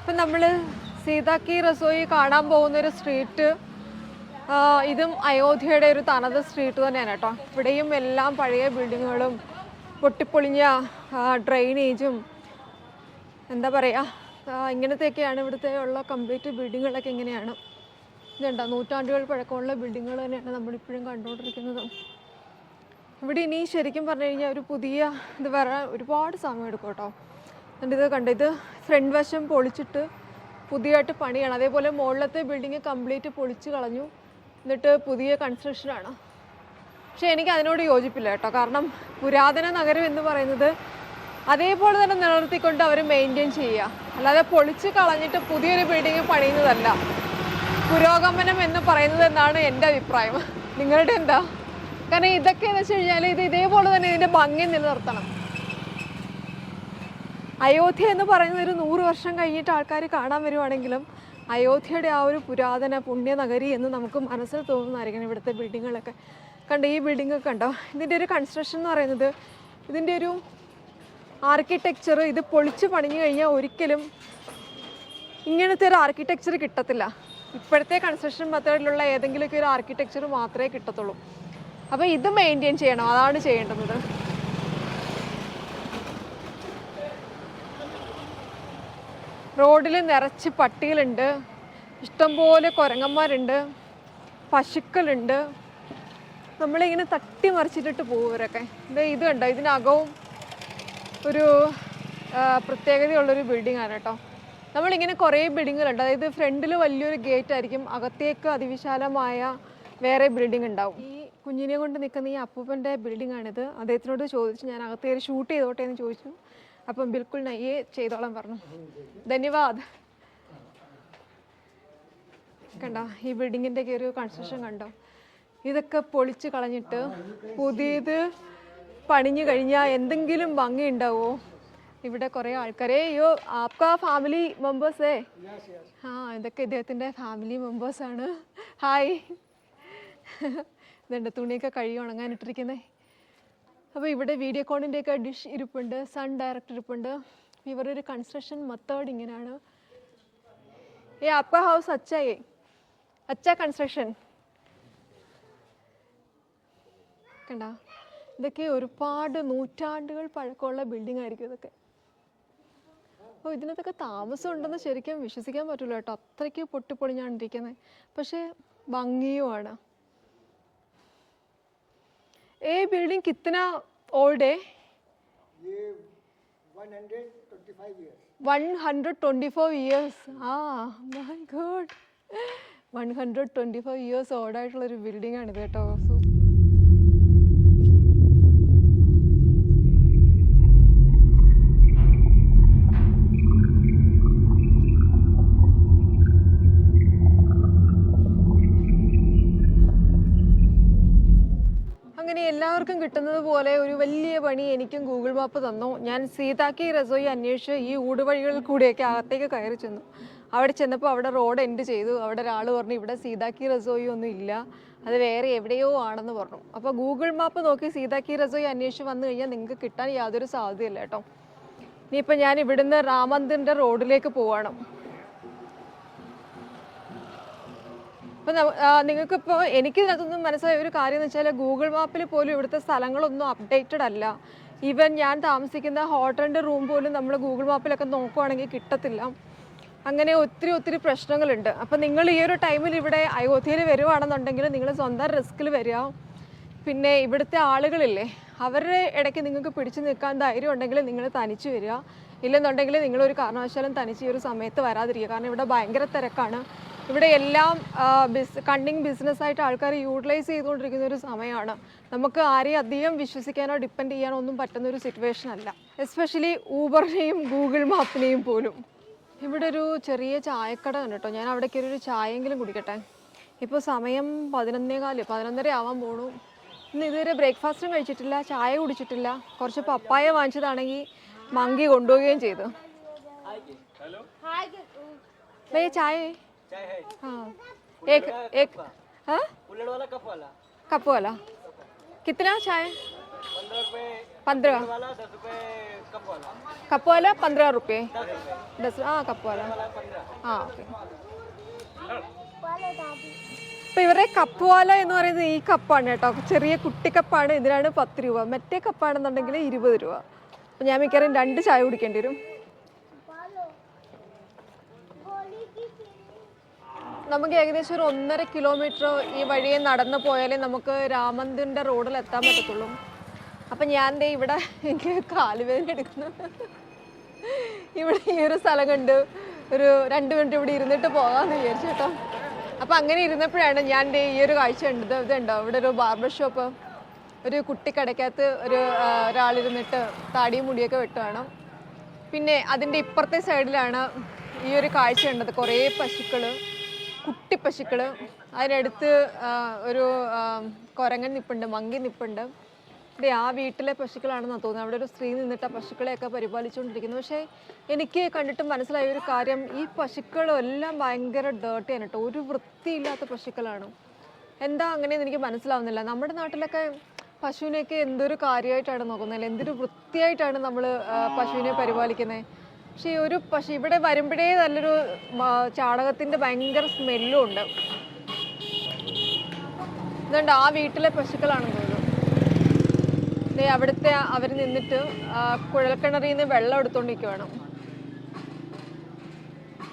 ഇപ്പം നമ്മൾ സീതാക്കി റസോയി കാണാൻ പോകുന്ന ഒരു സ്ട്രീറ്റ് ഇതും അയോധ്യയുടെ ഒരു തനത് സ്ട്രീറ്റ് തന്നെയാണ് കേട്ടോ. ഇവിടെയും എല്ലാം പഴയ ബിൽഡിങ്ങുകളും പൊട്ടിപ്പൊളിഞ്ഞ ഡ്രെയിനേജും എന്താ പറയുക ഇങ്ങനത്തെയൊക്കെയാണ് ഇവിടുത്തെ ഉള്ള കംപ്ലീറ്റ് ബിൽഡിങ്ങുകളൊക്കെ ഇങ്ങനെയാണ്. ഇതുണ്ടോ? നൂറ്റാണ്ടുകൾ പഴക്കമുള്ള ബിൽഡിങ്ങുകൾ തന്നെയാണ് നമ്മളിപ്പോഴും കണ്ടുകൊണ്ടിരിക്കുന്നത്. ഇവിടെ ഇനി ശരിക്കും പറഞ്ഞു കഴിഞ്ഞാൽ ഒരു പുതിയ ഇത് വരാൻ ഒരുപാട് സമയം എടുക്കും കേട്ടോ. എന്നിട്ട് ഇത് കണ്ടോ? ഇത് ഫ്രണ്ട് വശം പൊളിച്ചിട്ട് പുതിയതായിട്ട് പണിയാണ്. അതേപോലെ മുകളിലത്തെ ബിൽഡിങ് കംപ്ലീറ്റ് പൊളിച്ച് കളഞ്ഞു. എന്നിട്ട് പുതിയ കൺസ്ട്രക്ഷനാണ് പക്ഷേ എനിക്ക് അതിനോട് യോജിപ്പില്ല കേട്ടോ. കാരണം പുരാതന നഗരം എന്ന് പറയുന്നത് അതേപോലെ തന്നെ നിലനിർത്തിക്കൊണ്ട് അവർ മെയിന്റെയിൻ ചെയ്യുക. അല്ലാതെ പൊളിച്ച് കളഞ്ഞിട്ട് പുതിയൊരു ബിൽഡിങ് പണിയുന്നതല്ല. പുരോഗമനം എന്ന് പറയുന്നത് എന്നാണ് എന്റെ അഭിപ്രായം. നിങ്ങളുടെ എന്താ? കാരണം ഇതൊക്കെ എന്ന് വെച്ച് കഴിഞ്ഞാൽ ഇത് ഇതേപോലെ തന്നെ ഇതിന്റെ ഭംഗി നിലനിർത്തണം. അയോധ്യ എന്ന് പറയുന്നത് ഒരു നൂറ് വർഷം കഴിഞ്ഞിട്ട് ആൾക്കാർ കാണാൻ വരുവാണെങ്കിലും അയോധ്യയുടെ ആ ഒരു പുരാതന പുണ്യനഗരി എന്ന് നമുക്ക് മനസ്സിൽ തോന്നുന്നതായിരിക്കണം ഇവിടുത്തെ ബിൽഡിങ്ങുകളൊക്കെ കണ്ടോ ഈ ബിൽഡിംഗ് ഒക്കെ കണ്ടോ? ഇതിന്റെ ഒരു കൺസ്ട്രക്ഷൻ എന്ന് പറയുന്നത് ഇതിന്റെ ഒരു ആർക്കിടെക്ചർ ഇത് പൊളിച്ച് പണിഞ്ഞു കഴിഞ്ഞാൽ ഒരിക്കലും ഇങ്ങനത്തെ ഒരു ആർക്കിടെക്ചർ കിട്ടത്തില്ല. ഇപ്പോഴത്തെ കൺസ്ട്രക്ഷൻ മെത്തേഡിലുള്ള ഏതെങ്കിലുമൊക്കെ ഒരു ആർക്കിടെക്ചർ മാത്രമേ കിട്ടത്തുള്ളൂ. അപ്പോൾ ഇത് മെയിന്റെയിൻ ചെയ്യണം. അതാണ് ചെയ്യേണ്ടത്. റോഡിൽ നിറച്ച് പട്ടികളുണ്ട്. ഇഷ്ടംപോലെ കുരങ്ങന്മാരുണ്ട്. പശുക്കളുണ്ട്. നമ്മളിങ്ങനെ തട്ടി മറിച്ചിട്ടിട്ട് പോകുവരൊക്കെ ഇതേ ഇത് കണ്ടോ? ഇതിനകവും ഒരു പ്രത്യേകതയുള്ളൊരു ബിൽഡിംഗ് ആണ് കേട്ടോ. നമ്മളിങ്ങനെ കുറേ ബിൽഡിങ്ങുകളുണ്ട്. അതായത് ഫ്രണ്ടിൽ വലിയൊരു ഗേറ്റ് ആയിരിക്കും അകത്തേക്ക് അതിവിശാലമായ വേറെ ബിൽഡിംഗ് ഉണ്ടാവും ഈ കുഞ്ഞിനെ കൊണ്ട് നിൽക്കുന്ന ഈ അപ്പൂപ്പന്റെ ബിൽഡിംഗ് ആണിത് അദ്ദേഹത്തിനോട് ചോദിച്ചു. ഞാൻ അകത്ത് കയറി ഷൂട്ട് ചെയ്തോട്ടെ എന്ന് ചോദിച്ചു. അപ്പം ബിൽക്കുൽ നയ്യേ ചെയ്തോളാൻ പറഞ്ഞു. ധന്യവാദ്. കണ്ട ഈ ബിൽഡിങ്ങിന്റെ ഒക്കെ ഒരു കൺസ്ട്രക്ഷൻ കണ്ടോ? ഇതൊക്കെ പൊളിച്ച് കളഞ്ഞിട്ട് പുതിയത് പണിഞ്ഞു കഴിഞ്ഞാൽ എന്തെങ്കിലും ഭംഗി ഉണ്ടാവോ? ഇവിടെ കുറേ ആൾക്കാരെ അയ്യോ ആപ്കാ ഫാമിലി മെമ്പേഴ്സേ ആ ഇതൊക്കെ ഇദ്ദേഹത്തിന്റെ ഫാമിലി മെമ്പേഴ്സാണ് ഹായ് ഇതുണ്ട് തുണിയൊക്കെ കഴുകി ഉണങ്ങാനിട്ടിരിക്കുന്നത് അപ്പോൾ ഇവിടെ വീഡിയോകോണിന്റെയൊക്കെ ഡിഷ് ഇരിപ്പുണ്ട് സൺ ഡയറക്റ്റ് ഇരിപ്പുണ്ട്. ഇവരുടെ ഒരു കൺസ്ട്രക്ഷൻ മെത്തേഡ് ഇങ്ങനെയാണ്. ഏ അപ്പ ഹൗസ് അച്ഛാ അച്ച കൺസ്ട്രക്ഷൻ കണ്ട? ഇതൊക്കെ ഒരുപാട് നൂറ്റാണ്ടുകൾ പഴക്കമുള്ള ബിൽഡിംഗ് ആയിരിക്കും ഇതൊക്കെ. അപ്പോൾ ഇതിനകത്തൊക്കെ താമസം ഉണ്ടെന്ന് ശരിക്കും വിശ്വസിക്കാൻ പറ്റില്ല കേട്ടോ. അത്രയ്ക്ക് പൊട്ടിപ്പൊളിഞ്ഞാണ് ഇരിക്കുന്നത് പക്ഷേ ഭംഗിയുമാണ്. ഏ बिल्डिंग कितना ओल्ड है? ये 125 इयर्स 124 इयर्स ആ my god one hundred twenty five years ഓൾഡായിട്ടുള്ളൊരു building ആണ് കേട്ടോ. എല്ലാവർക്കും കിട്ടുന്നത് പോലെ ഒരു വലിയ പണി എനിക്കും ഗൂഗിൾ മാപ്പ് തന്നു. ഞാൻ സീതാക്കി റസോയി അന്വേഷിച്ച് ഈ ഊടുവഴികളിൽ കൂടിയൊക്കെ അകത്തേക്ക് കയറി ചെന്നു. അവിടെ ചെന്നപ്പോൾ അവിടെ റോഡ് എൻഡ് ചെയ്തു. അവിടെ ഒരാൾ പറഞ്ഞു ഇവിടെ സീതാക്കി റസോയി ഒന്നും ഇല്ല. അത് വേറെ എവിടെയോ ആണെന്ന് പറഞ്ഞു. അപ്പോൾ ഗൂഗിൾ മാപ്പ് നോക്കി സീതാക്കി റസോയി അന്വേഷിച്ച് വന്നു കഴിഞ്ഞാൽ നിങ്ങൾക്ക് കിട്ടാൻ യാതൊരു സാധ്യതയില്ല കേട്ടോ. ഇനിയിപ്പോൾ ഞാൻ ഇവിടുന്ന് രാമന്ദിറിന്റെ റോഡിലേക്ക് പോവാണ്. അപ്പം എനിക്ക് ഇതിനകത്തൊന്നും മനസ്സിലായ ഒരു കാര്യം എന്ന് വെച്ചാൽ ഗൂഗിൾ മാപ്പിൽ പോലും ഇവിടുത്തെ സ്ഥലങ്ങളൊന്നും അപ്ഡേറ്റഡ് അല്ല. ഈവൻ ഞാൻ താമസിക്കുന്ന ഹോട്ടലിന്റെ റൂം പോലും നമ്മൾ ഗൂഗിൾ മാപ്പിലൊക്കെ നോക്കുവാണെങ്കിൽ കിട്ടത്തില്ല. അങ്ങനെ ഒത്തിരി ഒത്തിരി പ്രശ്നങ്ങളുണ്ട്. അപ്പം നിങ്ങൾ ഈ ഒരു ടൈമിൽ ഇവിടെ അയോധ്യയിൽ വരുവാണെന്നുണ്ടെങ്കിൽ നിങ്ങൾ സ്വന്തം റിസ്കിൽ വരിക. പിന്നെ ഇവിടുത്തെ ആളുകളില്ലേ അവരുടെ ഇടയ്ക്ക് നിങ്ങൾക്ക് പിടിച്ചു നിൽക്കാൻ ധൈര്യം ഉണ്ടെങ്കിൽ നിങ്ങൾ തനിച്ച് വരിക. ഇല്ലെന്നുണ്ടെങ്കിൽ നിങ്ങളൊരു കാരണവശാലും തനിച്ച് ഈ ഒരു സമയത്ത് വരാതിരിക്കുക. കാരണം ഇവിടെ ഭയങ്കര തിരക്കാണ്. ഇവിടെ എല്ലാം ബിസ് കണ്ണിങ് ബിസിനസ്സായിട്ട് ആൾക്കാർ യൂട്ടിലൈസ് ചെയ്തുകൊണ്ടിരിക്കുന്ന ഒരു സമയമാണ്. നമുക്ക് ആരെയും അധികം വിശ്വസിക്കാനോ ഡിപ്പെൻഡ് ചെയ്യാനോ ഒന്നും പറ്റുന്ന ഒരു സിറ്റുവേഷൻ അല്ല. എസ്പെഷ്യലി ഊബറിനെയും ഗൂഗിൾ മാപ്പിനെയും പോലും. ഇവിടെ ഒരു ചെറിയ ചായക്കട കണ്ടിട്ടോ? ഞാൻ അവിടെ ഒരു ചായയെങ്കിലും കുടിക്കട്ടെ? ഇപ്പോൾ സമയം പതിനൊന്നേകാൽ. പതിനൊന്നര ആവാൻ പോണു. ഇന്ന് ഇതുവരെ ബ്രേക്ക്ഫാസ്റ്റും കഴിച്ചിട്ടില്ല ചായ കുടിച്ചിട്ടില്ല. കുറച്ച് പപ്പായ വാങ്ങിച്ചതാണെങ്കിൽ മങ്കി കൊണ്ടുപോവുകയും ചെയ്തു. ഹായ് ചായ. है हाँ एक एक हाँ कुल्हड़ वाला कप वाला कप वाला कितना चाय वन पंद्रह कप वाला पंद्रह रुपये दस हाँ कप वाला हाँ ओके ഇപ്പൊ ഇവരുടെ കപ്പ് വാല എന്ന് പറയുന്നത് ഈ കപ്പാണ് കേട്ടോ ചെറിയ കുട്ടി കപ്പാണ് ഇതിനാണ് പത്ത് രൂപ മറ്റേ കപ്പാണെന്നുണ്ടെങ്കിൽ ഇരുപത് രൂപ അപ്പൊ ഞാൻ മിക്കവാറും രണ്ട് ചായ കുടിക്കേണ്ടി വരും നമുക്ക് ഏകദേശം ഒരു ഒന്നര കിലോമീറ്റർ ഈ വഴിയെ നടന്നു പോയാലേ നമുക്ക് രാമന്ദിറിന്റെ റോഡിൽ എത്താൻ പറ്റത്തുള്ളൂ. അപ്പം ഞാൻ ദേ ഇവിടെ എനിക്ക് കാലുവേദന എടുക്കുന്നു. ഇവിടെ ഈ ഒരു സ്ഥലം കണ്ട് ഒരു രണ്ട് മിനിറ്റ് ഇവിടെ ഇരുന്നിട്ട് പോകാമെന്ന് വിചാരിച്ചു കേട്ടോ. അപ്പം അങ്ങനെ ഇരുന്നപ്പോഴാണ് ഞാൻ ദേ ഈ ഒരു കാഴ്ച ഉണ്ട് ഇതുണ്ടോ? ഇവിടെ ഒരു ബാർബർ ഷോപ്പ് ഒരു കുട്ടിക്കടയ്ക്കകത്ത് ഒരു ഒരാളിരുന്നിട്ട് താടിയും മുടിയൊക്കെ വെട്ടുവാണ് പിന്നെ അതിന്റെ ഇപ്പുറത്തെ സൈഡിലാണ് ഈ ഒരു കാഴ്ച ഉണ്ടത് കുറേ പശുക്കൾ കുട്ടി പശുക്കൾ അതിനടുത്ത് ഒരു കൊരങ്ങൻ കുരങ്ങൻ നിപ്പുണ്ട് മങ്കി നിപ്പുണ്ട്. ഇവിടെ ആ വീട്ടിലെ പശുക്കളാണെന്നാണ് തോന്നുന്നത്. അവിടെ ഒരു സ്ത്രീ നിന്നിട്ട് ആ പശുക്കളെയൊക്കെ പരിപാലിച്ചുകൊണ്ടിരിക്കുന്നു. പക്ഷേ എനിക്ക് കണ്ടിട്ട് മനസ്സിലായ ഒരു കാര്യം ഈ പശുക്കളെല്ലാം ഭയങ്കര ഡേർട്ടിയാണ് കേട്ടോ. ഒരു വൃത്തിയില്ലാത്ത പശുക്കളാണ്. എന്താ അങ്ങനെയെന്ന് എനിക്ക് മനസ്സിലാവുന്നില്ല. നമ്മുടെ നാട്ടിലൊക്കെ പശുവിനെയൊക്കെ എന്തൊരു കാര്യമായിട്ടാണ് നോക്കുന്നത്? അല്ലെങ്കിൽ എന്തൊരു വൃത്തിയായിട്ടാണ് നമ്മൾ പശുവിനെ പരിപാലിക്കുന്നത്? പക്ഷേ ഒരു പക്ഷേ ഇവിടെ വരുമ്പോഴേ നല്ലൊരു ചാണകത്തിന്റെ ഭയങ്കര സ്മെല്ലും ഉണ്ട്. ഇതുകൊണ്ട് ആ വീട്ടിലെ പശുക്കളാണെന്ന് തോന്നുന്നു. അവിടുത്തെ അവർ നിന്നിട്ട് കുഴൽക്കിണറിൽ നിന്ന് വെള്ളം എടുത്തോണ്ടിരിക്കുവാണ്.